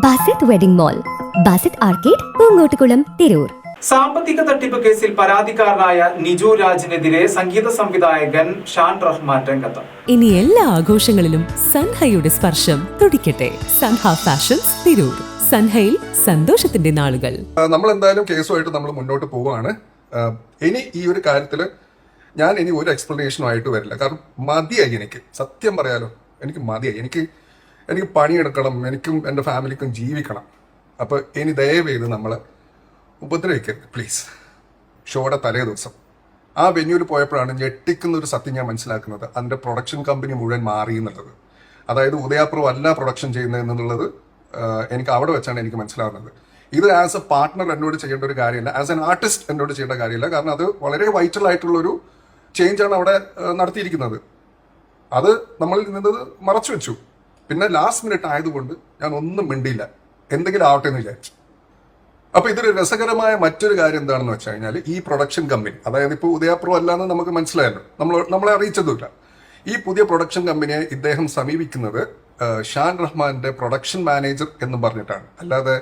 Basith wedding mall Basith arcade Poongottukulam Tirur. സാമ്പത്തിക തട്ടിപ്പ് കേസിൽ പരാതിക്കാരനായ നിജു രാജിനെതിരെ സംഗീത സംവിധായകൻ ഷാൻ റഹ്മാൻ രംഗത്ത്. ഇനി എല്ലാ ആഘോഷങ്ങളിലും സൻഹയുടെ സ്പർശം തുടിക്കട്ടെ. സൻഹ ഫാഷൻസ് തിരൂർ. സൻഹയിൽ സന്തോഷത്തിന്റെ നാളുകൾ. നമ്മൾ എന്തായാലും കേസുമായിട്ട് നമ്മൾ മുന്നോട്ട് പോവുകയാണ് ഇനി ഈ ഒരു കാര്യത്തിൽ ഞാൻ ഇനി ഒരു എക്സ്പ്ലനേഷനും ആയിട്ട് വരില്ല. കാരണം മതിയായി എനിക്ക്. സത്യം പറയാലോ എനിക്ക് മതിയായി. എനിക്ക് എനിക്ക് പണിയെടുക്കണം എനിക്കും എന്റെ ഫാമിലിക്കും ജീവിക്കണം. അപ്പോൾ ഇനി ദയവേത് നമ്മളെ നമ്മൾ ഉപദ്രവിക്കരുത് പ്ലീസ് ഷോയുടെ തലേ ദിവസം. ആ വെന്യൂവിൽ പോയപ്പോഴാണ് ഞെട്ടിക്കുന്ന ഒരു സത്യം ഞാൻ മനസ്സിലാക്കുന്നത്. അതിന്റെ പ്രൊഡക്ഷൻ കമ്പനി മുഴുവൻ മാറി എന്നുള്ളത്. അതായത് ഉദയാപ്രോ അല്ല പ്രൊഡക്ഷൻ ചെയ്യുന്നത് എന്നുള്ളത് എനിക്ക് അവിടെ വെച്ചാണ് എനിക്ക് മനസ്സിലാവുന്നത്. ഇത് ആസ് എ പാർട്ട്ണർ എന്നോട് ചെയ്യേണ്ട ഒരു കാര്യമല്ല ആസ് എൻ ആർട്ടിസ്റ്റ് എന്നോട് ചെയ്യേണ്ട കാര്യമില്ല. കാരണം അത് വളരെ വൈറ്റൽ ആയിട്ടുള്ളൊരു ചേഞ്ചാണ് അവിടെ നടത്തിയിരിക്കുന്നത്. അത് നമ്മളിൽ നിന്നത് മറച്ചു വെച്ചു. പിന്നെ ലാസ്റ്റ് മിനിറ്റ് ആയതുകൊണ്ട് ഞാൻ ഒന്നും മിണ്ടിയില്ല. എന്തെങ്കിലും ആവട്ടെ എന്ന് വിചാരിച്ചു. അപ്പൊ ഇതൊരു രസകരമായ മറ്റൊരു കാര്യം എന്താണെന്ന് വെച്ച് കഴിഞ്ഞാൽ ഈ പ്രൊഡക്ഷൻ കമ്പനി അതായത് ഇപ്പോൾ ഉദയപ്രോ അല്ലാന്ന് നമുക്ക് മനസ്സിലായല്ലോ. നമ്മൾ നമ്മളെ അറിയിച്ചതുമില്ല. ഈ പുതിയ പ്രൊഡക്ഷൻ കമ്പനിയെ ഇദ്ദേഹം സമീപിക്കുന്നത് ഷാൻ റഹ്മാന്റെ പ്രൊഡക്ഷൻ മാനേജർ എന്ന് പറഞ്ഞിട്ടാണ്. അല്ലാതെ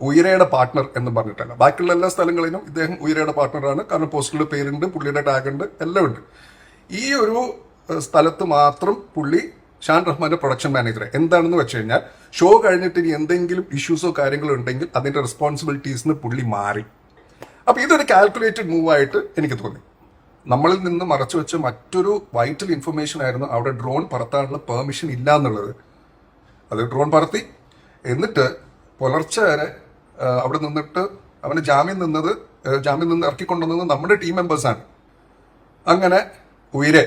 ഉയരയുടെ പാർട്ട്ണർ എന്ന് പറഞ്ഞിട്ടല്ല. ബാക്കിയുള്ള എല്ലാ സ്ഥലങ്ങളിലും ഇദ്ദേഹം ഉയരയുടെ പാർട്ട്ണറാണ് കാരണം പോസ്റ്ററിൽ പേരുണ്ട് പുള്ളിയുടെ ടാഗ് ഉണ്ട് എല്ലാം ഉണ്ട്. ഈ ഒരു സ്ഥലത്ത് മാത്രം പുള്ളി ഷാൻ റഹ്മാന്റെ പ്രൊഡക്ഷൻ മാനേജർ എന്താണെന്ന് വെച്ച് കഴിഞ്ഞാൽ ഷോ കഴിഞ്ഞിട്ട് ഇനി എന്തെങ്കിലും ഇഷ്യൂസോ കാര്യങ്ങളോ ഉണ്ടെങ്കിൽ അതിന്റെ റെസ്പോൺസിബിലിറ്റീസിന് പുള്ളി മാറി. അപ്പൊ ഇതൊരു കാൽക്കുലേറ്റഡ് മൂവ് ആയിട്ട് എനിക്ക് തോന്നി. നമ്മളിൽ നിന്ന് മറച്ചു വെച്ച മറ്റൊരു വൈറ്റൽ ഇൻഫർമേഷൻ ആയിരുന്നു അവിടെ ഡ്രോൺ പറത്താനുള്ള പെർമിഷൻ ഇല്ല എന്നുള്ളത് അത് ഡ്രോൺ പറത്തി. എന്നിട്ട് പുലർച്ചെ വരെ അവിടെ നിന്നിട്ട് അവന് ജാമ്യം നിന്നത് ജാമ്യം നിന്ന് ഇറക്കിക്കൊണ്ടുവന്നത് നമ്മുടെ ടീം മെമ്പേഴ്സാണ് അങ്ങനെ ഉയരെ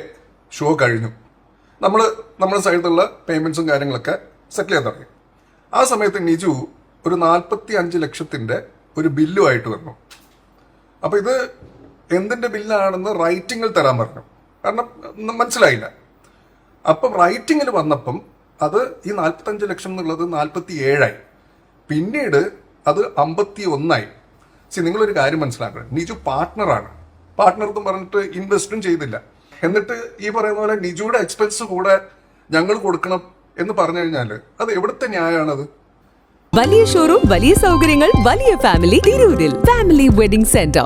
ഷോ കഴിഞ്ഞു. നമ്മൾ നമ്മുടെ സൈഡിലുള്ള പേയ്മെന്റ്സും കാര്യങ്ങളൊക്കെ സെറ്റിൽ ചെയ്യാൻ തുടങ്ങി. ആ സമയത്ത് നിജു ഒരു നാൽപ്പത്തി അഞ്ച് ലക്ഷത്തിന്റെ ഒരു ബില്ലുമായിട്ട് വന്നു. അപ്പോൾ ഇത് എന്തിന്റെ ബില്ലാണെന്ന് റൈറ്റിംഗിൽ തരാൻ പറഞ്ഞു. കാരണം മനസ്സിലായില്ല. അപ്പം റൈറ്റിംഗിൽ വന്നപ്പം അത് ഈ നാൽപ്പത്തഞ്ച് ലക്ഷം എന്നുള്ളത് നാൽപ്പത്തി ഏഴായി പിന്നീട് അത് അമ്പത്തി ഒന്നായി സി നിങ്ങളൊരു കാര്യം മനസ്സിലാക്കണം. നിജു പാർട്ട്ണറാണ് പാർട്ട്ണർ എന്ന് പറഞ്ഞിട്ട് ഇൻവെസ്റ്റും ചെയ്തില്ല. എന്നിട്ട് ഈ പറയുന്ന പോലെ നിജുയുടെ എക്സ്പെൻസ് കൂടെ ഞങ്ങൾ കൊടുക്കണം എന്ന് പറഞ്ഞു കഴിഞ്ഞാൽ അത് എവിടുത്തെ ന്യായമാണത്? വലിയ ഷോറൂം വലിയ സൗകര്യങ്ങൾ വലിയ ഫാമിലി തിരൂരിൽ. Family wedding centre